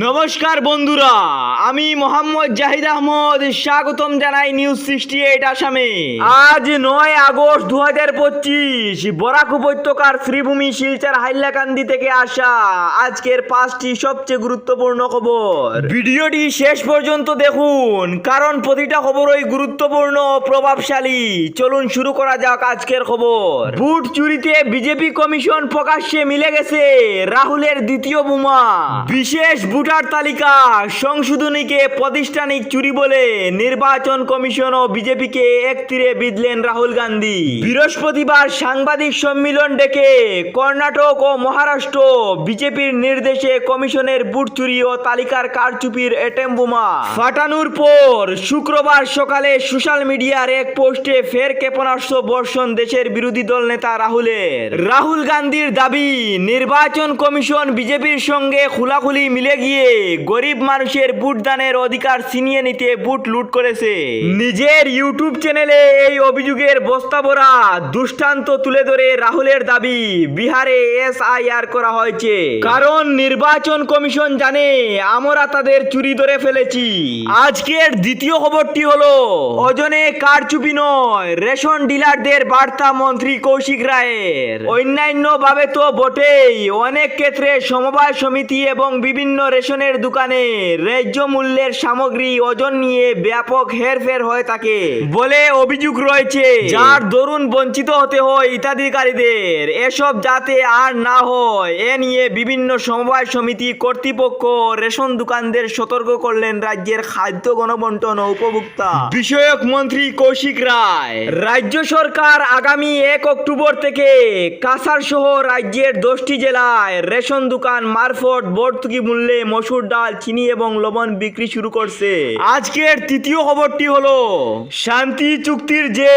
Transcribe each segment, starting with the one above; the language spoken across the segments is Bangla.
নমস্কার বন্ধুরা, আমি মোহাম্মদ জাহিদ আহমদ, স্বাগতম জানাই নিউজ সিক্সটি এইট আসামে। আজ নয় আগস্ট দু হাজার পঁচিশ, বরাক উপত্যকার শ্রীভূমি শিলচর হাইলাকান্দি থেকে আসা আজকের পাঁচটি সবচেয়ে গুরুত্বপূর্ণ খবর। ভিডিওটি শেষ পর্যন্ত দেখুন, কারণ প্রতিটা খবরই গুরুত্বপূর্ণ প্রভাবশালী। চলুন শুরু করা যাক আজকের খবর। বুট চুরিতে বিজেপি কমিশন প্রকাশ্যে মিলে গেছে, রাহুলের দ্বিতীয় বোমা। বিশেষ ভোটার তালিকা। সংশোধনীকে প্রাতিষ্ঠানিক চুরি বলে নির্বাচন কমিশন ও বিজেপিকে এক তীরে বিঁধলেন রাহুল গান্ধী। বৃহস্পতিবার সাংবাদিক সম্মেলন ডেকে কর্ণাটক ও মহারাষ্ট্র বিজেপির নির্দেশে কমিশনের বুট চুরি ও তালিকার কারচুপির এটেম বোমা। ফাটানোর পর শুক্রবার সকালে সোশ্যাল মিডিয়ার এক পোস্টে ফের ক্ষেপণাস্ত্র বর্ষণ দেশের বিরোধী দল নেতা রাহুলের। রাহুল গান্ধীর দাবি, নির্বাচন কমিশন বিজেপির সঙ্গে খোলাখুলি মিলে গিয়ে গরিব মানুষের ভোট দানের অধিকার ছিনিয়ে নিতে বুট লুট করেছে। নিজের ইউটিউব চ্যানেলে এই অভিযোগের বস্তাবরা দুষ্টান্ত তুলে ধরে রাহুলের দাবি, বিহারে এসআইআর করা হয়েছে। কারণ নির্বাচন কমিশন জানে, আমরা তাদের চুরি ধরে ফেলেছি। আজকের দ্বিতীয় খবরটি হলো ওজনে কারচুপি নয়, রেশন ডিলারদের বার্তা মন্ত্রী কৌশিক রায়ের। অন্যান্য ভাবে তো বটেই, অনেক ক্ষেত্রে সমবায় সমিতি এবং বিভিন্ন রেশনের দোকানে ন্যায্য মূল্যের সামগ্রী ওজন নিয়ে ব্যাপক হেরফের হয়ে থাকে বলে অভিযোগ রয়েছে। যার দরুন বঞ্চিত হতে হয় হিতাধিকারীদের। এসব যাতে আর না হয় এ নিয়ে বিভিন্ন সমবায় সমিতি কর্তৃপক্ষ রেশন দোকানদের সতর্ক করলেন রাজ্যের খাদ্য গণবন্টন ও উপভোক্তা। বিষয়ক মন্ত্রী কৌশিক রায়। রাজ্য সরকার আগামী এক অক্টোবর থেকে কাসার সহ রাজ্যের দশটি জেলায় রেশন দোকান মারফত ভর্তুকি মূল্যে মসুর ডাল, চিনি এবং লবণ বিক্রি শুরু করছে। আজকের তৃতীয় খবরটি হলো, শান্তি চুক্তির যে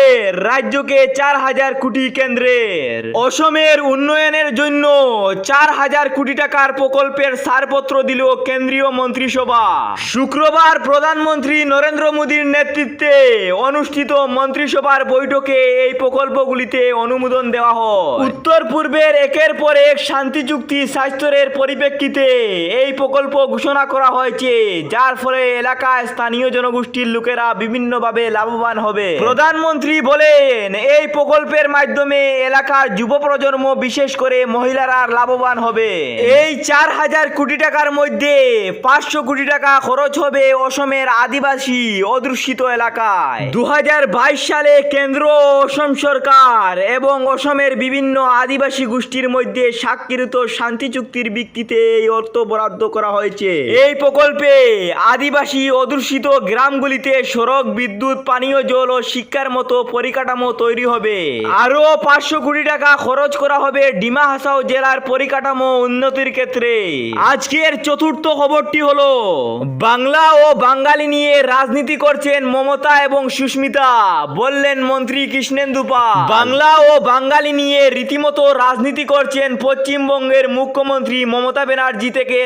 রাজ্যকে চার হাজার কোটি কেন্দ্রের, অসমের উন্নয়নের জন্য চার হাজার কোটি টাকার প্রকল্পের ছাড়পত্র দিল কেন্দ্রীয় মন্ত্রিসভা। শুক্রবার প্রধানমন্ত্রী নরেন্দ্র মোদীর নেতৃত্বে অনুষ্ঠিত মন্ত্রিসভার বৈঠকে এই প্রকল্পগুলিতে অনুমোদন দেওয়া হয়। উত্তর পূর্বের একের পর এক শান্তি চুক্তি স্বাস্থ্যের পরিপ্রেক্ষিতে এই প্রকল্প ঘোষণা করা হয়েছে, যার ফলে এলাকায় স্থানীয় জনগোষ্ঠীর লোকেরা বিভিন্নভাবে লাভবান হবে। প্রধানমন্ত্রী বলেন, এই প্রকল্পের মাধ্যমে এলাকার যুব প্রজন্ম, বিশেষ করে মহিলারা লাভবান হবে। এই চার হাজার কোটি টাকার মধ্যে পাঁচশো কোটি টাকা খরচ হবে অসমের আদিবাসী অধ্যুষিত এলাকায়। দু হাজার বাইশ সালে কেন্দ্র অসম সরকার এবং অসমের বিভিন্ন আদিবাসী গোষ্ঠীর মধ্যে স্বাক্ষরিত শান্তি চুক্তির ভিত্তিতে এই অর্থ বরাদ্দ করা হয়েছে। এই প্রকল্পে আদিবাসী অধ্যুষিত গ্রামগুলিতে সড়ক, বিদ্যুৎ, পানীয় জল ও শিক্ষার মতো পরিকাঠামো তৈরি হবে। আরও পাঁচশো কোটি টাকা খরচ করা হবে ডিমা হাসাও জেলার পরিকাঠামো উন্নতির ক্ষেত্রে। আজকের চতুর্থ খবরটি হলো, বাংলা ও বাঙালি নিয়ে রাজনীতি করছেন মমতা এবং সুস্মিতা, বললেন মন্ত্রী কৃষ্ণেন্দু পাল। বাংলা ও বাঙালি নিয়ে রীতিমতো রাজনীতি করছেন পশ্চিমবঙ্গের মুখ্যমন্ত্রী মমতা ব্যানার্জি থেকে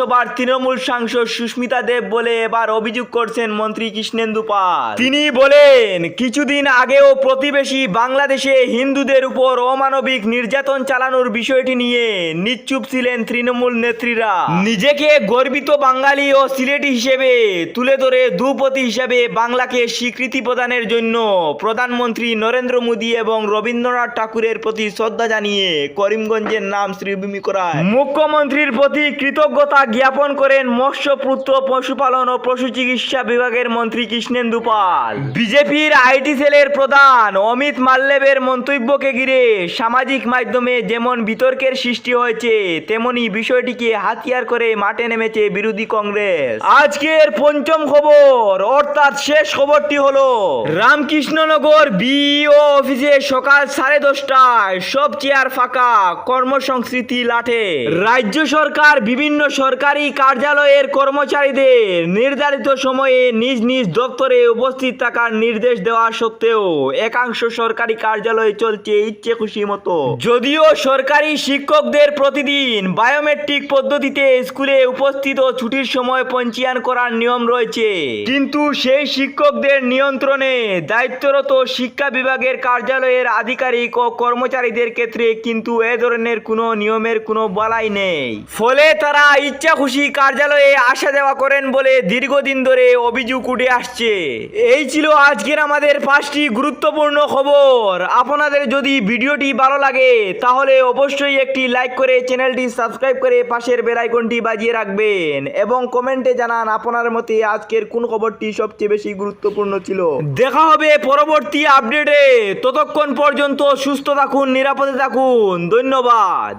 রাজ্যসভার তৃণমূল সাংসদ সুস্মিতা দেব বলে এবার অভিযোগ করছেন মন্ত্রী কৃষ্ণেন্দু পাল। তিনি বলেন কিছুদিন আগেও প্রতিবেশী বাংলাদেশে হিন্দুদের উপর অমানবিক নির্যাতন চালানোর বিষয়টি নিয়ে নিশ্চুপ ছিলেন তৃণমূল নেত্রীরা। নিজেকে গর্বিত বাঙালি ও সিলেটি হিসেবে তুলে ধরে দুপতি হিসেবে বাংলাকে স্বীকৃতি প্রদানের জন্য প্রধানমন্ত্রী নরেন্দ্র মোদী এবং রবীন্দ্রনাথ ঠাকুরের প্রতি শ্রদ্ধা জানিয়ে করিমগঞ্জের নাম শ্রীভূমি করায়। মুখ্যমন্ত্রীর প্রতি কৃতজ্ঞতা জ্ঞাপন করেন মৎস্যপুত্র, পশুপালন ও পশু চিকিৎসা বিভাগের মন্ত্রী কৃষ্ণেন্দু পাল। বিজেপির আইটি সেলের প্রধান অমিত মাল্লেবের মন্তব্যকে ঘিরে সামাজিক মাধ্যমে যেমন বিতর্কের সৃষ্টি হয়েছে, তেমনি বিষয়টিকে হাতিয়ার করে মাঠে নেমেছে বিরোধী কংগ্রেস। আজকের পঞ্চম খবর, অর্থাৎ শেষ খবরটি হলো, রামকৃষ্ণনগর বিইও অফিসে সকাল সাড়ে দশটায় সব চেয়ার ফাঁকা, কর্মসংস্কৃতি লাঠে। রাজ্য সরকার বিভিন্ন সরকারি কার্যালয়ের কর্মচারীদের নির্ধারিত সময়ে নিজ নিজ দপ্তরে উপস্থিত থাকার নির্দেশ দেওয়া সত্ত্বেও একাংশ সরকারি কার্যালয়ে চলছে ইচ্ছে খুশি মতো। যদিও সরকারি শিক্ষকদের প্রতিদিন বায়োমেট্রিক পদ্ধতিতে স্কুলে উপস্থিত ও ছুটির সময় পঞ্জীয়ন করার নিয়ম রয়েছে। কিন্তু সেই শিক্ষকদের নিয়ন্ত্রণে দায়িত্বরত শিক্ষা বিভাগের কার্যালয়ের আধিকারিক ও কর্মচারীদের ক্ষেত্রে কিন্তু এ ধরনের কোনো নিয়মের কোনো বলাই নেই। ফলে তারা ইচ্ছা ইচ্ছা খুশি কার্যালয়ে আসা যাওয়া করেন বলে দীর্ঘদিন ধরে অভিযোগ উঠে আসছে। এই ছিল আজকের আমাদের পাঁচটি গুরুত্বপূর্ণ খবর। আপনাদের যদি ভিডিওটি ভালো লাগে, তাহলে অবশ্যই একটি লাইক করে চ্যানেলটি সাবস্ক্রাইব করে পাশের বেল আইকনটি বাজিয়ে রাখবেন এবং কমেন্টে জানান আপনার মতে আজকের কোন খবরটি সবচেয়ে বেশি গুরুত্বপূর্ণ ছিল। দেখা হবে পরবর্তী আপডেটে। ততক্ষণ পর্যন্ত সুস্থ থাকুন, নিরাপদে থাকুন। ধন্যবাদ।